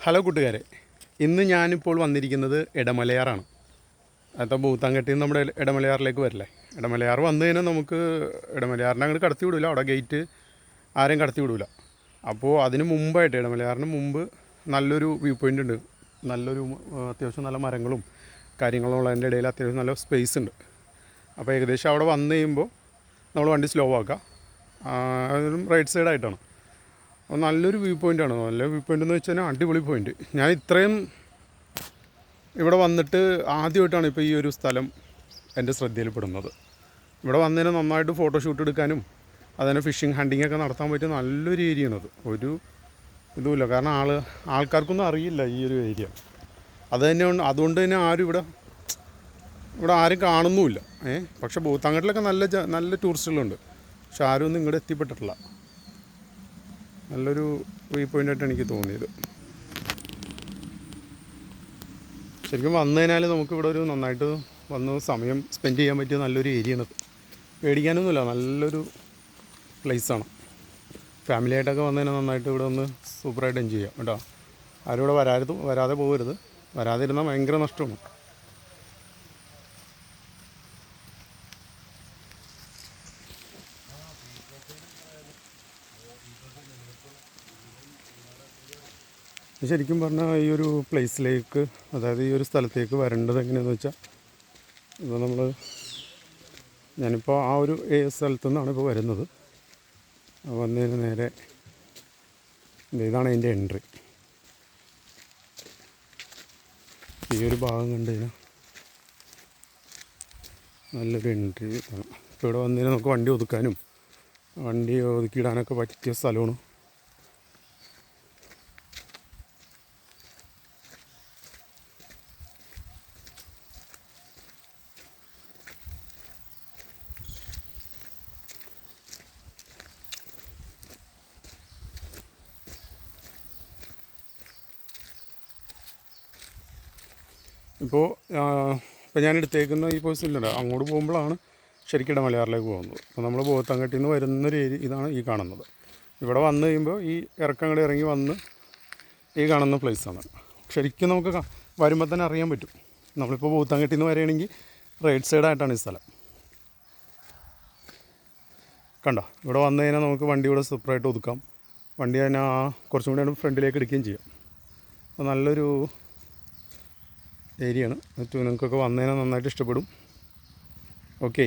Hello കൂട്ടുകാരെ. ഇന്ന് ഞാനിപ്പോൾ വന്നിരിക്കുന്നത് ഇടമലയാറാണ് അത്ത ഭൂത്താങ്കട്ടിയിൽ നിന്ന് നമ്മുടെ ഇടമലയാറിലേക്ക് വരില്ലേ? ഇടമലയാർ വന്നു കഴിഞ്ഞാൽ നമുക്ക് ഇടമലയാറിനെ അങ്ങോട്ട് കടത്തി വിടില്ല അവിടെ ഗേറ്റ് ആരെയും കടത്തി വിടില്ല അപ്പോൾ അതിന് മുമ്പായിട്ട് ഇടമലയാറിന് മുമ്പ് നല്ലൊരു വ്യൂ പോയിന്റ് ഉണ്ട്. നല്ലൊരു അത്യാവശ്യം നല്ല മരങ്ങളും കാര്യങ്ങളും ഉള്ളതിന്റെ ഇടയിൽ അത്യാവശ്യം നല്ല സ്പേസ് ഉണ്ട്. അപ്പോൾ ഏകദേശം അവിടെ വന്നു കഴിയുമ്പോൾ നമ്മൾ വണ്ടി സ്ലോ ആക്കുക റൈറ്റ് സൈഡായിട്ടാണ് നല്ലൊരു വ്യൂ പോയിന്റാണ് നല്ല വ്യൂ പോയിന്റ് എന്ന് വെച്ചാൽ അടിപൊളി പോയിന്റ് ഞാൻ ഇത്രയും ഇവിടെ വന്നിട്ട് ആദ്യമായിട്ടാണ് ഇപ്പോൾ ഈ ഒരു സ്ഥലം എന്റെ ശ്രദ്ധയിൽപ്പെടുന്നത്. ഇവിടെ വന്നതിന് നന്നായിട്ട് ഫോട്ടോഷൂട്ട് എടുക്കാനും അതുതന്നെ ഫിഷിംഗ് ഹണ്ടിങ് ഒക്കെ നടത്താൻ പറ്റിയ നല്ലൊരു ഏരിയയാണത് ഒരു ഇതുമില്ല. കാരണം ആൾ ആൾക്കാർക്കൊന്നും അറിയില്ല ഈ ഒരു ഏരിയ അത് തന്നെ അതുകൊണ്ട് തന്നെ ആരും ഇവിടെ ഇവിടെ ആരും കാണുന്നുമില്ല. ഏഹ് പക്ഷേ ഭൂത്താങ്കട്ടിലൊക്കെ നല്ല നല്ല ടൂറിസ്റ്റുകളുണ്ട് പക്ഷെ ആരും ഒന്നും ഇങ്ങോട്ട് എത്തിപ്പെട്ടിട്ടില്ല. നല്ലൊരു വ്യൂ പോയിന്റായിട്ട് എനിക്ക് തോന്നിയത്. ശരിക്കും വന്നു കഴിഞ്ഞാൽ നമുക്ക് ഇവിടെ ഒരു നന്നായിട്ട് വന്ന് സമയം സ്പെൻഡ് ചെയ്യാൻ പറ്റിയ നല്ലൊരു ഏരിയ ആണ് പേടിക്കാനൊന്നുമില്ല നല്ലൊരു പ്ലേസാണ് ഫാമിലി ആയിട്ടൊക്കെ വന്നു കഴിഞ്ഞാൽ നന്നായിട്ട് ഇവിടെ ഒന്ന് സൂപ്പറായിട്ട് എൻജോയ് ചെയ്യാം കേട്ടോ. ആരും ഇവിടെ വരാതെ വരാതെ പോകരുത്. വരാതിരുന്നാൽ ഭയങ്കര നഷ്ടമാണ്. ശരിക്കും പറഞ്ഞാൽ ഈ ഒരു പ്ലേസിലേക്ക് അതായത് ഈ ഒരു സ്ഥലത്തേക്ക് വരേണ്ടത് എങ്ങനെയാണെന്ന് വെച്ചാൽ ഇപ്പോൾ നമ്മൾ ഞാനിപ്പോൾ ആ ഒരു സ്ഥലത്തു നിന്നാണ് ഇപ്പോൾ വരുന്നത്. വന്നതിന് നേരെ ഇതാണ് അതിന്റെ എൻട്രി ഈ ഒരു ഭാഗം കണ്ടു നല്ലൊരു എൻട്രി ഇപ്പോൾ ഇവിടെ വന്നതിന് നമുക്ക് വണ്ടി ഒതുക്കാനും വണ്ടി ഒതുക്കിയിടാനൊക്കെ പറ്റിയ സ്ഥലമാണ്. ഇപ്പോൾ ഇപ്പോൾ ഞാൻ എടുത്തേക്കുന്ന ഈ പോസ്റ്റിലുണ്ട് അങ്ങോട്ട് പോകുമ്പോഴാണ് ശരിക്കും ഇടമലയാറിലേക്ക് പോകുന്നത്. അപ്പോൾ നമ്മൾ ബോത്തങ്കട്ടിൽ നിന്ന് വരുന്നൊരു ഏരിയ ഇതാണ് ഈ കാണുന്നത്. ഇവിടെ വന്നു കഴിയുമ്പോൾ ഈ ഇറക്കങ്ങടെ ഇറങ്ങി വന്ന് ഈ കാണുന്ന പ്ലേസാണ്. ശരിക്കും നമുക്ക് വരുമ്പോൾ തന്നെ അറിയാൻ പറ്റും. നമ്മളിപ്പോൾ പോത്തങ്കട്ടിൽ നിന്ന് വരികയാണെങ്കിൽ റൈറ്റ് സൈഡായിട്ടാണ് ഈ സ്ഥലം. കണ്ടോ? ഇവിടെ വന്നു കഴിഞ്ഞാൽ നമുക്ക് വണ്ടി ഇവിടെ സൂപ്പറായിട്ട് ഒതുക്കാം. വണ്ടി തന്നെ കുറച്ചും കൂടി ഫ്രണ്ടിലേക്ക് എടുക്കുകയും ചെയ്യാം. നല്ലൊരു ഏരിയയാണ് നിങ്ങൾക്ക് നിങ്ങൾക്കൊക്കെ വന്നതിനെ നന്നായിട്ട് ഇഷ്ടപ്പെടും. ഓക്കെ